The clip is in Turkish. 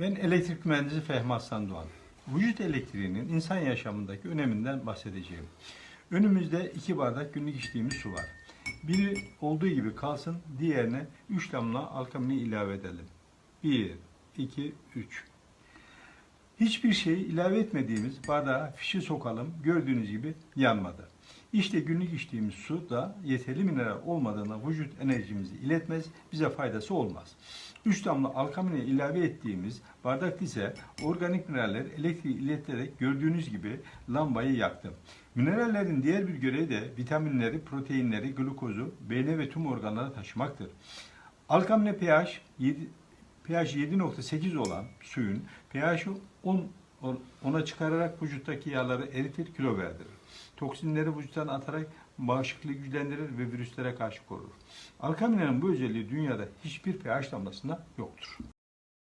Ben elektrik mühendisi Fehmi Aslan Doğan. Vücut elektriğinin insan yaşamındaki öneminden bahsedeceğim. Önümüzde iki bardak günlük içtiğimiz su var. Biri olduğu gibi kalsın, diğerine 3 damla alkamini ilave edelim. 1, 2, 3. Hiçbir şey ilave etmediğimiz bardağa fişi sokalım. Gördüğünüz gibi yanmadı. İşte günlük içtiğimiz su da yeterli mineral olmadığına vücut enerjimizi iletmez, bize faydası olmaz. 3 damla alkamine ilave ettiğimiz bardak ise organik mineraller elektriği ileterek gördüğünüz gibi lambayı yaktı. Minerallerin diğer bir görevi de vitaminleri, proteinleri, glukozu beyne ve tüm organlara taşımaktır. Alkamine pH 7, pH 7.8 olan suyun pH'i 10 ona çıkararak vücuttaki yağları eritir, kilo verdirir. Toksinleri vücuttan atarak bağışıklığı güçlendirir ve virüslere karşı korur. Alkaminenin bu özelliği dünyada hiçbir pH damlasında yoktur.